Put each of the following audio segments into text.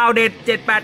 ข่าวเด็ด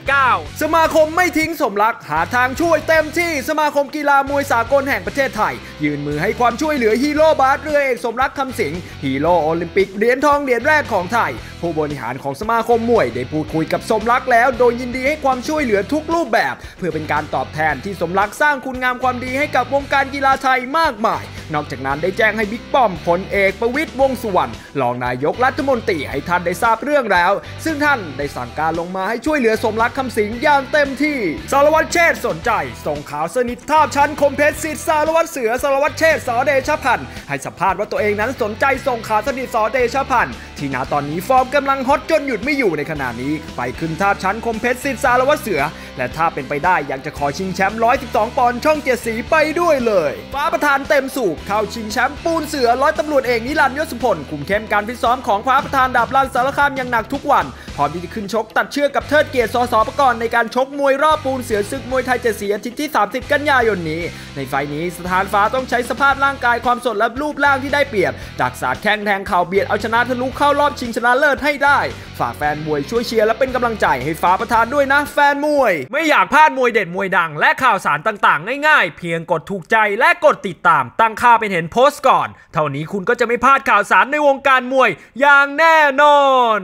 789 สมาคมไม่ทิ้งสมรัก หาทางช่วยเต็มที่ สมาคมกีฬามวยสากลแห่งประเทศไทย ยืนมือให้ความช่วยเหลือฮีโร่บาสเรือเอกสมรักคำสิงฮีโร่โอลิมปิกเหรียญทองเหรียญแรกของไทย ผู้บริหารของสมาคมมวยได้พูดคุยกับสมรักแล้ว โดยยินดีให้ความช่วยเหลือทุกรูปแบบ เพื่อเป็นการตอบแทนที่สมรักสร้างคุณงามความดีให้กับวงการกีฬาไทยมากมาย นอกจากนั้นได้แจ้งให้บิ๊กป้อมพลเอกประวิตยวงสุวรรณรองนายกรัฐมนตรีให้ท่านได้ทราบเรื่องแล้ว ซึ่งท่านได้สั่งการลงมาให้ช่วยเหลือสมรักคำสิงอย่างเต็มที่ สารวัตรเชษสนใจ ส่งข่าวสนิทท่าชั้นคมเพชรสิทธิ์สารวัตรเสือสารวัตรเชษสอเดชพันธ์ให้สัมภาษณ์ว่าตัวเองนั้นสนใจส่งข่าวสนิทสอเดชพันธ์ที่ณตอนนี้ฟอร์มกำลังฮอตจนหยุดไม่อยู่ในขณะนี้ ไปขึ้นท่าชั้นคมเพชรสิทธิ์สารวัตรเสือและถ้าเป็นไปได้อยากจะขอชิงแชมป์ 112 ปอนด์ช่องเจ็ดสีไปด้วยเลย ฟ้าประธานเต็มสูบเข้าชิงแชมป์ปูนเสือร้อยตำรวจเอกนิรันดร์ยศพลคุมเข้มการฟิตซ้อมของฟ้าประธานดาบลันสารคามอย่างหนักทุกวันพร้อมที่จะขึ้นชกตัดเชือกกับเทิดเกียรติสอสอประกรณ์ในการชกมวยรอบปูนเสือศึกมวยไทยเจ็ดสีอาทิตย์ที่ 30 กันยายนนี้ ในไฟล์นี้สถานฟ้าต้องใช้สภาพร่างกายความสดและรูปร่างที่ได้เปรียบ จากสาดแข้งแทงเข่าเบียดเอาชนะทะลุเข้ารอบชิงชนะเลิศให้ได้ ฝากแฟนมวยช่วยเชียร์และเป็นกำลังใจให้ฟ้าประธานด้วยนะ แฟนมวย ไม่อยากพลาดมวยเด็ดมวยดัง และข่าวสารต่างๆ ง่ายๆ เพียงกดถูกใจและกดติดตาม ตั้งค่าเป็นเห็นโพสต์ก่อน เท่านี้คุณก็จะไม่พลาดข่าวสารในวงการมวยอย่างแน่นอน